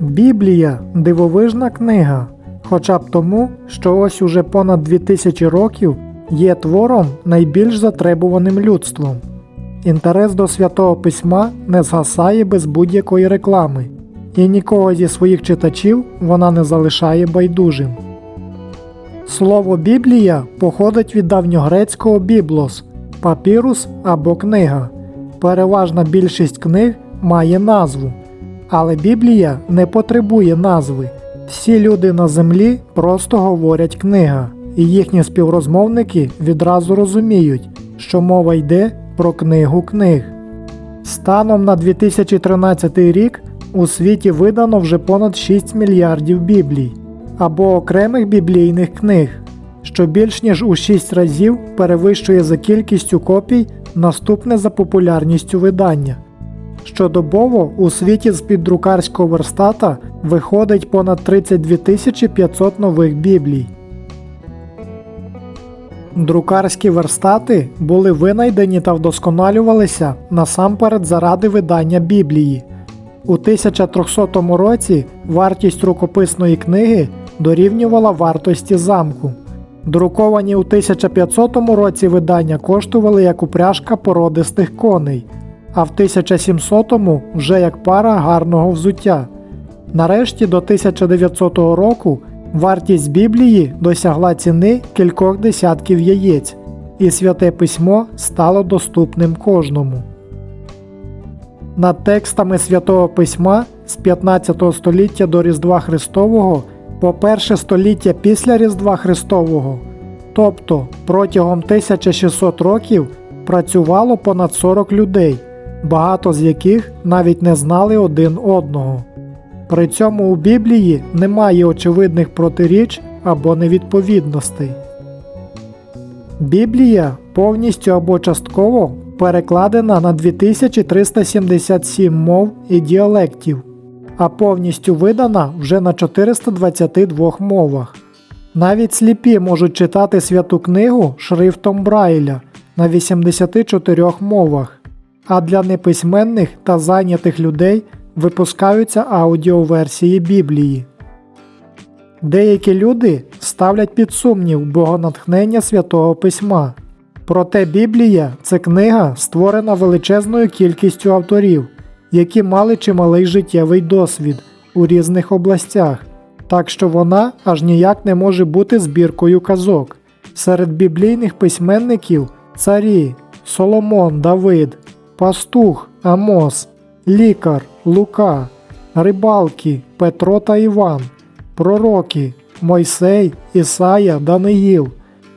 Біблія дивовижна книга, хоча б тому, що ось уже понад 2000 років є твором найбільш затребуваним людством. Інтерес до святого письма не згасає без будь-якої реклами, і нікого зі своїх читачів вона не залишає байдужим. Слово Біблія походить від давньогрецького біблос, папірус або книга. Переважна більшість книг має назву, але Біблія не потребує назви. Всі люди на землі просто говорять книга, і їхні співрозмовники відразу розуміють, що мова йде про книгу книг. Станом на 2013 рік у світі видано вже понад 6 мільярдів біблій або окремих біблійних книг, що більш ніж у 6 разів перевищує за кількістю копій наступне за популярністю видання. Щодобово у світі з під друкарського верстата виходить понад 32 500 нових біблій. Друкарські верстати були винайдені та вдосконалювалися насамперед заради видання Біблії. У 1300 році вартість рукописної книги дорівнювала вартості замку. Друковані у 1500 році видання коштували як упряжка породистих коней, а в 1700-му вже як пара гарного взуття. Нарешті до 1900 року вартість Біблії досягла ціни кількох десятків яєць, і святе письмо стало доступним кожному. Над текстами святого письма з 15 століття до Різдва Христового по перше століття після Різдва Христового, тобто протягом 1600 років працювало понад 40 людей, багато з яких навіть не знали один одного. При цьому у Біблії немає очевидних протиріч або невідповідностей. Біблія повністю або частково перекладена на 2377 мов і діалектів, а повністю видана вже на 422 мовах. Навіть сліпі можуть читати святу книгу шрифтом Брайля на 84 мовах, а для неписьменних та зайнятих людей випускаються аудіоверсії Біблії. Деякі люди ставлять під сумнів богонатхнення святого письма. Проте Біблія це книга, створена величезною кількістю авторів, які мали чималий життєвий досвід у різних областях, так що вона аж ніяк не може бути збіркою казок. Серед біблійних письменників царі Соломон, Давид, Пастух, Амос, Лікар, Лука, Рибалки, Петро та Іван, Пророки, Мойсей, Ісая, Даниїл,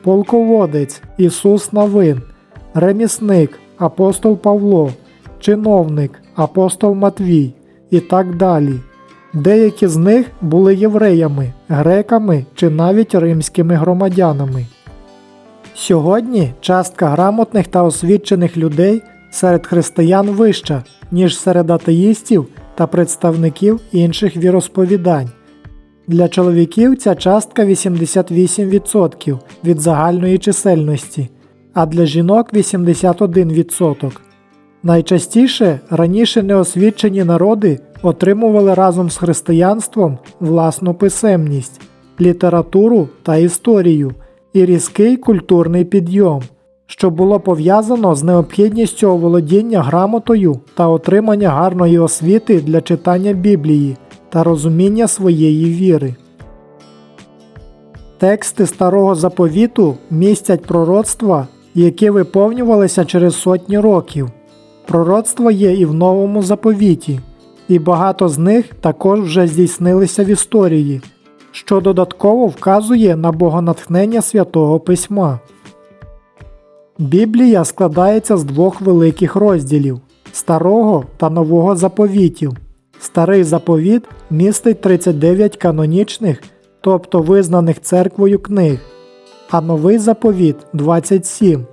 Полководець, Ісус Навин, Ремісник, Апостол Павло, Чиновник, Апостол Матвій і так далі. Деякі з них були євреями, греками чи навіть римськими громадянами. Сьогодні частка грамотних та освічених людей серед християн вища, ніж серед атеїстів та представників інших віросповідань. Для чоловіків ця частка 88% від загальної чисельності, а для жінок 81%. Найчастіше раніше неосвічені народи отримували разом з християнством власну писемність, літературу та історію і різкий культурний підйом, що було пов'язано з необхідністю оволодіння грамотою та отримання гарної освіти для читання Біблії та розуміння своєї віри. Тексти старого заповіту містять пророцтва, які виповнювалися через сотні років. Пророцтво є і в новому заповіті, і багато з них також вже здійснилися в історії, що додатково вказує на богонатхнення святого письма. Біблія складається з двох великих розділів старого та нового заповітів. Старий заповіт містить 39 канонічних, тобто визнаних церквою книг, а новий заповіт 27.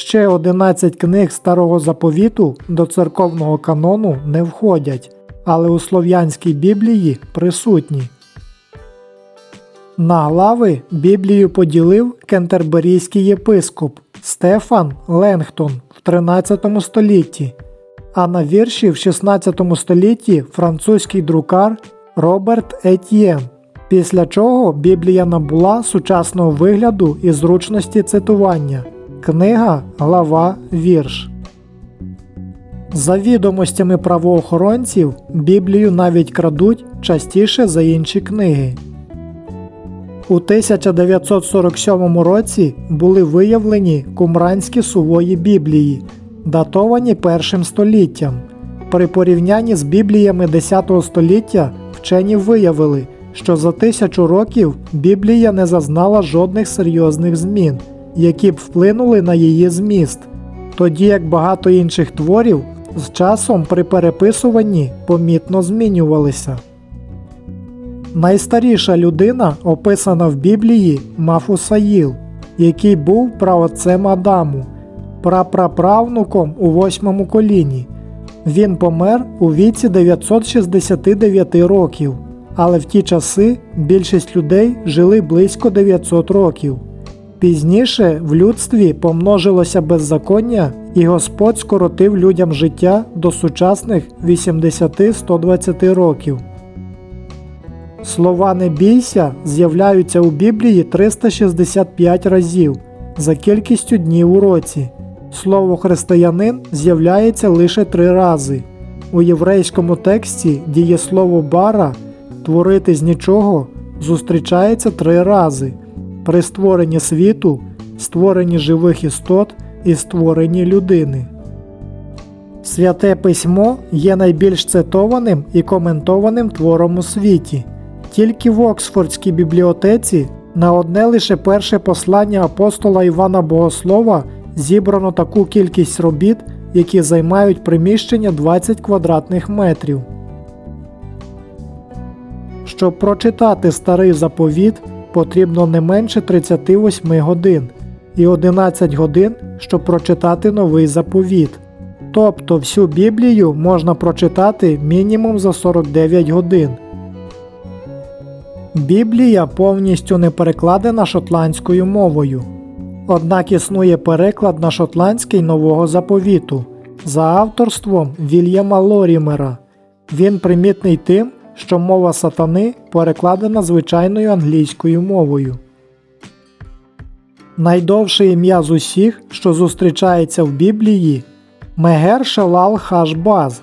Ще 11 книг старого заповіту до церковного канону не входять, але у слов'янській Біблії присутні. На глави Біблію поділив кентерберійський єпископ Стефан Ленгтон в 13 столітті, а на вірші в 16 столітті французький друкар Роберт Етьєн, після чого Біблія набула сучасного вигляду і зручності цитування. Книга, глава, вірш. За відомостями правоохоронців, Біблію навіть крадуть частіше за інші книги. У 1947 році були виявлені кумранські сувої Біблії, датовані першим століттям. При порівнянні з Бібліями 10 століття вчені виявили, що за тисячу років Біблія не зазнала жодних серйозних змін, які б вплинули на її зміст, тоді як багато інших творів з часом при переписуванні помітно змінювалися. Найстаріша людина, описана в Біблії, Мафусаїл, який був праотцем Адаму, прапраправнуком у восьмому коліні. Він помер у віці 969 років, але в ті часи більшість людей жили близько 900 років. Пізніше в людстві помножилося беззаконня, і Господь скоротив людям життя до сучасних 80-120 років. Слова не бійся з'являються у Біблії 365 разів за кількістю днів у році. Слово християнин з'являється лише три рази. У єврейському тексті дієслово бара творити з нічого зустрічається три рази при створенні світу, створенні живих істот і створенні людини. Святе письмо є найбільш цитованим і коментованим твором у світі. Тільки в Оксфордській бібліотеці на одне лише перше послання апостола Івана Богослова зібрано таку кількість робіт, які займають приміщення 20 квадратних метрів. Щоб прочитати старий заповіт, потрібно не менше 38 годин і 11 годин, щоб прочитати новий заповіт. Тобто всю Біблію можна прочитати мінімум за 49 годин. Біблія повністю не перекладена шотландською мовою. Однак існує переклад на шотландський нового заповіту за авторством Вільяма Лорімера. Він примітний тим, що мова сатани перекладена звичайною англійською мовою. Найдовше ім'я з усіх, що зустрічається в Біблії Мегер Шалал Хашбаз.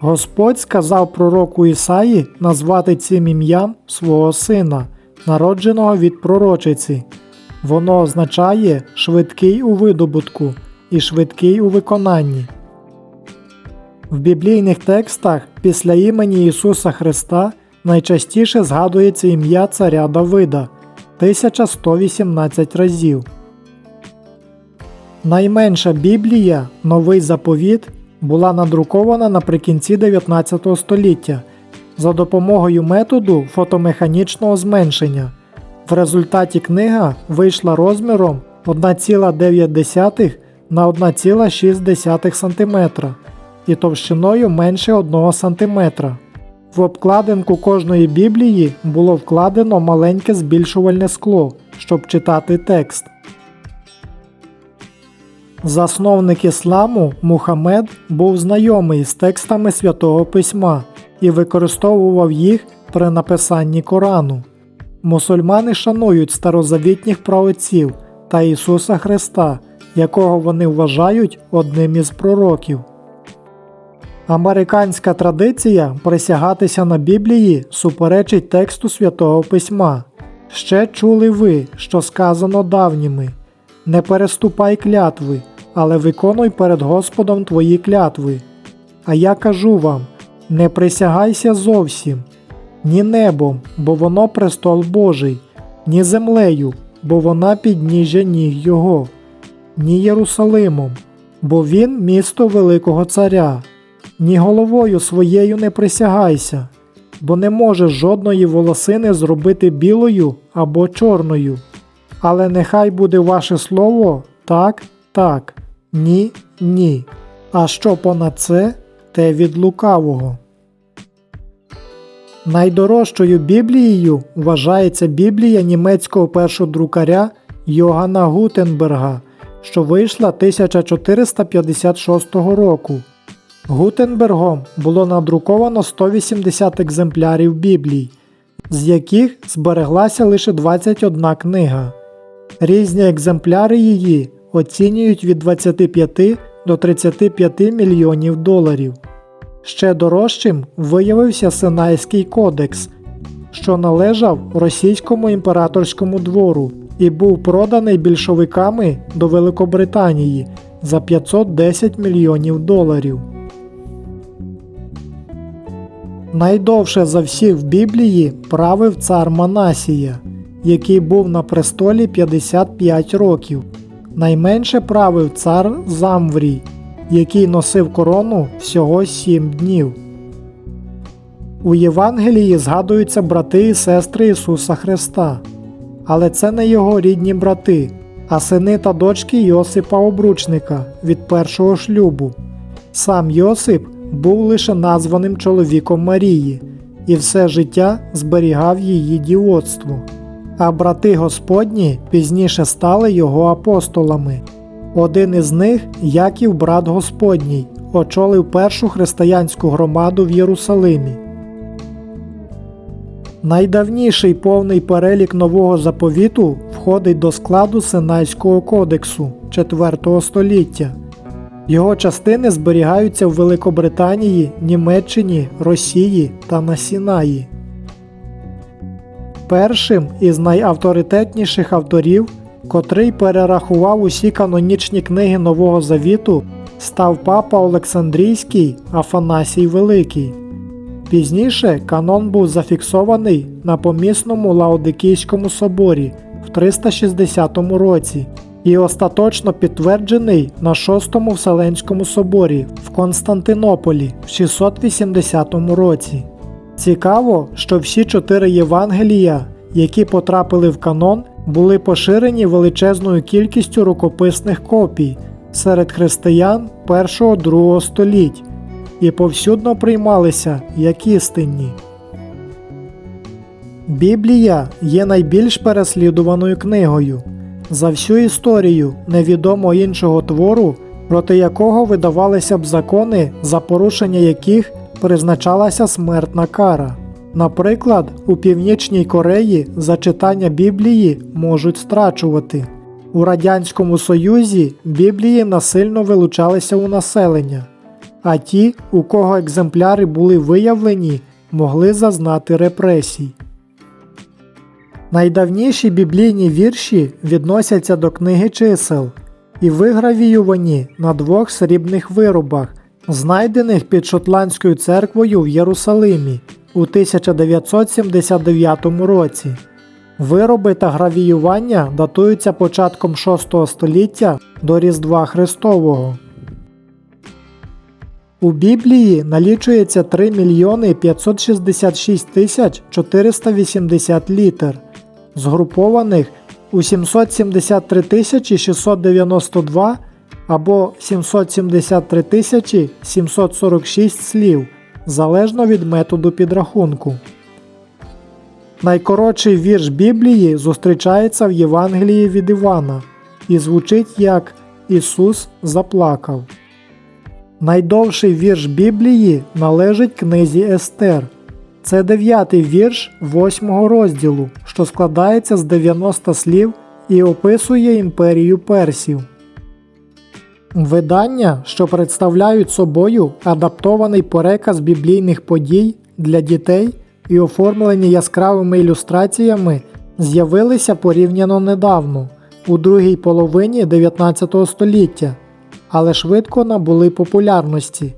Господь сказав пророку Ісаї назвати цим ім'ям свого сина, народженого від пророчиці. Воно означає швидкий у видобутку і швидкий у виконанні. В біблійних текстах після імені Ісуса Христа найчастіше згадується ім'я царя Давида 1118 разів. Найменша Біблія, новий заповіт, була надрукована наприкінці 19 століття за допомогою методу фотомеханічного зменшення. В результаті книга вийшла розміром 1,9 на 1,6 см і товщиною менше 1 см. В обкладинку кожної біблії було вкладено маленьке збільшувальне скло, щоб читати текст. Засновник ісламу Мухаммед був знайомий з текстами святого письма і використовував їх при написанні Корану. Мусульмани шанують старозавітніх праотців та Ісуса Христа, якого вони вважають одним із пророків. Американська традиція присягатися на Біблії суперечить тексту святого письма. Ще чули ви, що сказано давніми не переступай клятви, але виконуй перед Господом твої клятви. А я кажу вам: не присягайся зовсім, ні небом, бо воно престол Божий, ні землею, бо вона підніжжя ніг Його, ні Єрусалимом, бо він місто Великого Царя, ні головою своєю не присягайся, бо не можеш жодної волосини зробити білою або чорною. Але нехай буде ваше слово так, так, ні, ні. А що понад це, те від лукавого. Найдорожчою Біблією вважається Біблія німецького першодрукаря Йогана Гутенберга, що вийшла 1456 року. Гутенбергом було надруковано 180 екземплярів Біблій, з яких збереглася лише 21 книга. Різні екземпляри її оцінюють від 25 до 35 мільйонів доларів. Ще дорожчим виявився Синайський кодекс, що належав російському імператорському двору і був проданий більшовиками до Великобританії за 510 мільйонів доларів. Найдовше за всіх в Біблії правив цар Манасія, який був на престолі 55 років. Найменше правив цар Замврій, який носив корону всього 7 днів. У Євангелії згадуються брати і сестри Ісуса Христа, але це не його рідні брати, а сини та дочки Йосипа Обручника від першого шлюбу. Сам Йосип був лише названим чоловіком Марії і все життя зберігав її дівоцтво. А брати Господні пізніше стали його апостолами. Один із них, Яків, брат Господній, очолив першу християнську громаду в Єрусалимі. Найдавніший повний перелік нового заповіту входить до складу Синайського кодексу 4 століття. Його частини зберігаються в Великобританії, Німеччині, Росії та на Сінаї. Першим із найавторитетніших авторів, котрий перерахував усі канонічні книги Нового Завіту, став папа Олександрійський Афанасій Великий. Пізніше канон був зафіксований на помісному Лаодикійському соборі в 360 році і остаточно підтверджений на Шостому Вселенському соборі в Константинополі в 680 році. Цікаво, що всі чотири Євангелія, які потрапили в канон, були поширені величезною кількістю рукописних копій серед християн 1-2 століть і повсюдно приймалися як істинні. Біблія є найбільш переслідуваною книгою. За всю історію невідомо іншого твору, проти якого видавалися б закони, за порушення яких призначалася смертна кара. Наприклад, у Північній Кореї за читання Біблії можуть страчувати. У Радянському Союзі Біблії насильно вилучалися у населення, а ті, у кого екземпляри були виявлені, могли зазнати репресій. Найдавніші біблійні вірші відносяться до книги чисел і вигравіювані на двох срібних виробах, знайдених під Шотландською церквою в Єрусалимі у 1979 році. Вироби та гравіювання датуються початком 6 століття до Різдва Христового. У Біблії налічується 3 мільйони 566 тисяч 480 літер, згрупованих у 773 692 або 773 746 слів, залежно від методу підрахунку. Найкоротший вірш Біблії зустрічається в Євангелії від Івана і звучить як Ісус заплакав. Найдовший вірш Біблії належить книзі Естер. Це дев'ятий вірш восьмого розділу, що складається з 90 слів і описує імперію персів. Видання, що представляють собою адаптований переказ біблійних подій для дітей і оформлені яскравими ілюстраціями, з'явилися порівняно недавно, у другій половині 19 століття, але швидко набули популярності.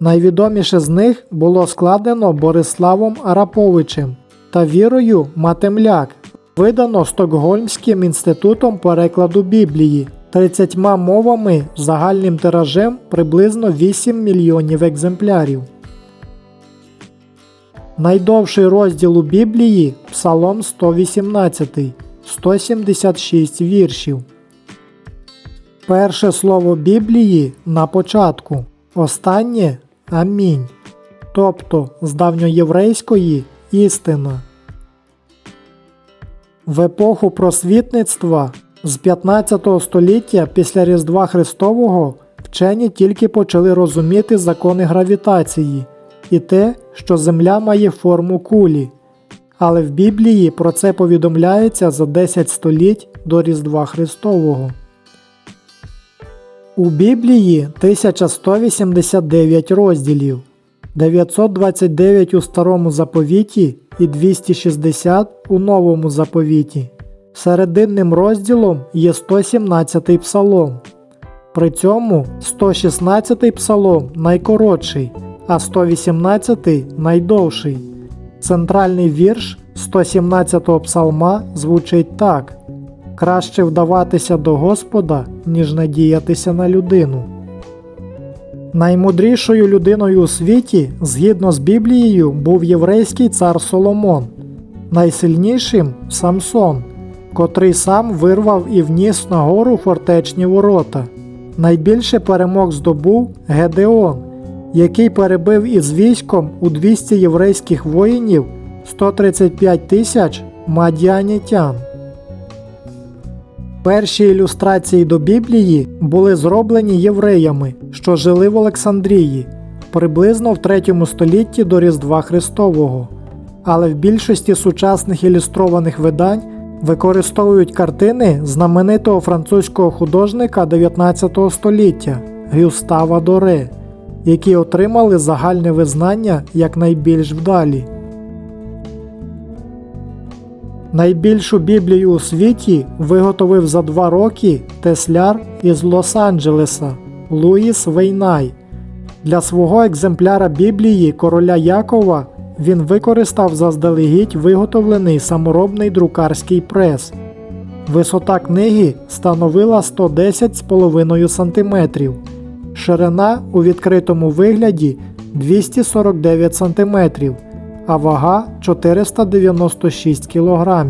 Найвідоміше з них було складено Бориславом Араповичем та Вірою Матемляк, видано Стокгольмським інститутом перекладу Біблії 30 мовами загальним тиражем приблизно 8 мільйонів екземплярів. Найдовший розділ у Біблії Псалом 118, 176 віршів. Перше слово Біблії на початку. Останнє Амінь. Тобто з давньоєврейської істина. В епоху просвітництва з 15 століття після Різдва Христового вчені тільки почали розуміти закони гравітації і те, що Земля має форму кулі. Але в Біблії про це повідомляється за 10 століть до Різдва Христового. У Біблії 1189 розділів, 929 у Старому заповіті і 260 у Новому заповіті. Серединним розділом є 117 псалом. При цьому 116 псалом найкоротший, а 118 найдовший. Центральний вірш 117 псалма звучить так: Краще вдаватися до Господа, ніж надіятися на людину. Наймудрішою людиною у світі, згідно з Біблією, був єврейський цар Соломон, найсильнішим Самсон, котрий сам вирвав і вніс на гору фортечні ворота. Найбільше перемог здобув Гедеон, який перебив із військом у 200 єврейських воїнів 135 тисяч мадіанітян. Перші ілюстрації до Біблії були зроблені євреями, що жили в Олександрії, приблизно в 3 столітті до Різдва Христового. Але в більшості сучасних ілюстрованих видань використовують картини знаменитого французького художника 19 століття Гюстава Доре, які отримали загальне визнання як найбільш вдалі. Найбільшу Біблію у світі виготовив за два роки тесляр із Лос-Анджелеса Луїс Вейнай. Для свого екземпляра Біблії короля Якова він використав заздалегідь виготовлений саморобний друкарський прес. Висота книги становила 110,5 см, ширина у відкритому вигляді 249 см, а вага 496 кг.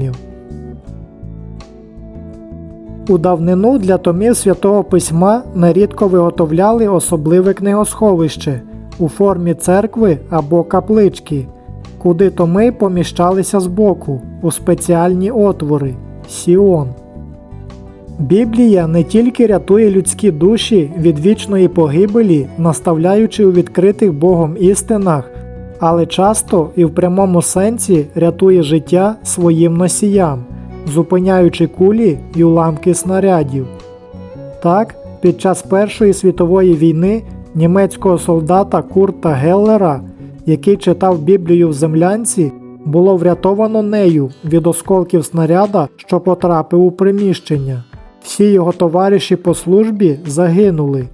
У давнину для томів святого письма нерідко виготовляли особливе книгосховище у формі церкви або каплички, куди томи поміщалися збоку у спеціальні отвори Сіон. Біблія не тільки рятує людські душі від вічної погибелі, наставляючи у відкритих Богом істинах, але часто і в прямому сенсі рятує життя своїм носіям, зупиняючи кулі й уламки снарядів. Так, під час Першої світової війни німецького солдата Курта Геллера, який читав Біблію в землянці, було врятовано нею від осколків снаряда, що потрапив у приміщення. Всі його товариші по службі загинули,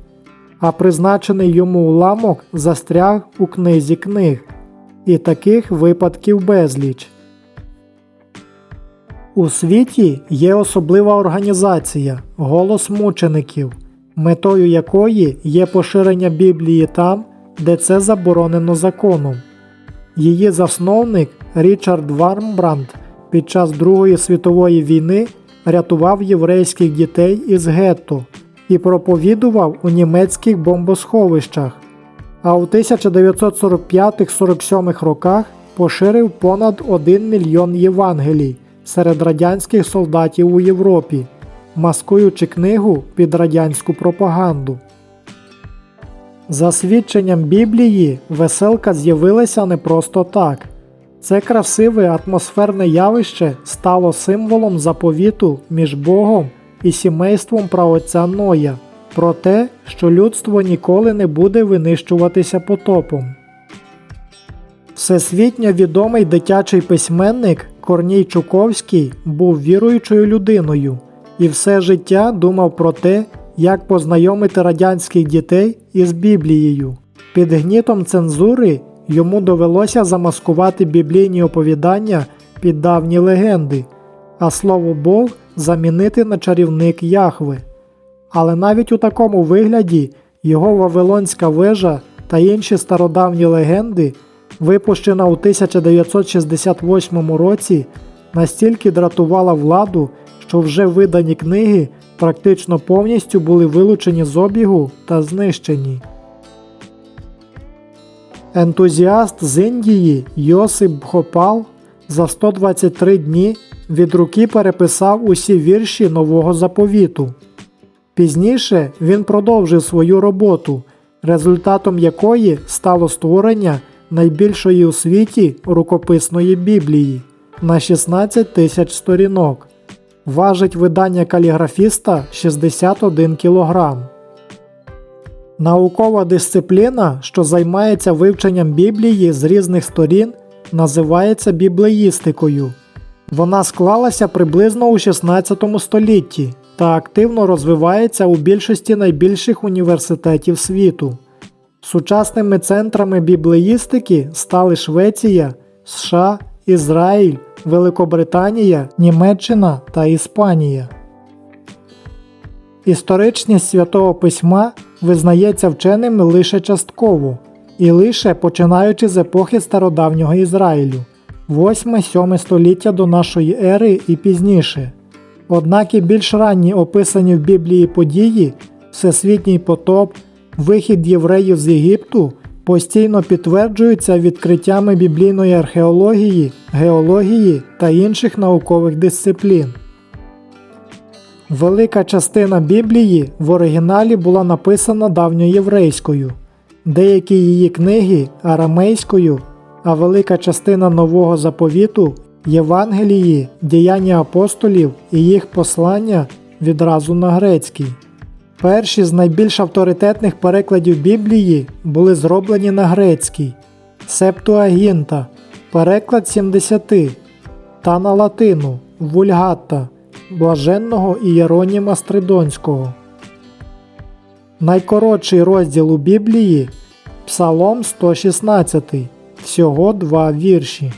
а призначений йому уламок застряг у книзі книг. І таких випадків безліч. У світі є особлива організація Голос мучеників, метою якої є поширення Біблії там, де це заборонено законом. Її засновник Річард Вармбранд під час Другої світової війни рятував єврейських дітей із гетто і проповідував у німецьких бомбосховищах, а у 1945-47 роках поширив понад 1 мільйон Євангелій серед радянських солдатів у Європі, маскуючи книгу під радянську пропаганду. За свідченням Біблії, веселка з'явилася не просто так. Це красиве атмосферне явище стало символом заповіту між Богом і сімейством праотця Ноя про те, що людство ніколи не буде винищуватися потопом. Всесвітньо відомий дитячий письменник Корній Чуковський був віруючою людиною і все життя думав про те, як познайомити радянських дітей із Біблією. Під гнітом цензури йому довелося замаскувати біблійні оповідання під давні легенди, а слово Бог замінити на чарівник Яхве. Але навіть у такому вигляді його Вавилонська вежа та інші стародавні легенди, випущена у 1968 році, настільки дратувала владу, що вже видані книги практично повністю були вилучені з обігу та знищені. Ентузіаст з Індії Йосип Бхопал за 123 дні від руки переписав усі вірші нового заповіту. Пізніше він продовжив свою роботу, результатом якої стало створення найбільшої у світі рукописної Біблії на 16 тисяч сторінок. Важить видання каліграфіста 61 кг. Наукова дисципліна, що займається вивченням Біблії з різних сторін, називається біблеїстикою. Вона склалася приблизно у 16 столітті та активно розвивається у більшості найбільших університетів світу. Сучасними центрами біблеїстики стали Швеція, США, Ізраїль, Великобританія, Німеччина та Іспанія. Історичність святого письма визнається вченими лише частково і лише починаючи з епохи стародавнього Ізраїлю 8-7 століття до нашої ери і пізніше. Однак і більш ранні описані в Біблії події, всесвітній потоп, вихід євреїв з Єгипту постійно підтверджуються відкриттями біблійної археології, геології та інших наукових дисциплін. Велика частина Біблії в оригіналі була написана давньоєврейською, деякі її книги арамейською, а велика частина нового заповіту Євангелії, діяння апостолів і їх послання відразу на грецькій. Перші з найбільш авторитетних перекладів Біблії були зроблені на грецькій Септуагінта, переклад 70, та на латину Вульгатта блаженного Ієроніма Стридонського. Найкоротший розділ у Біблії Псалом 116, всього два вірші.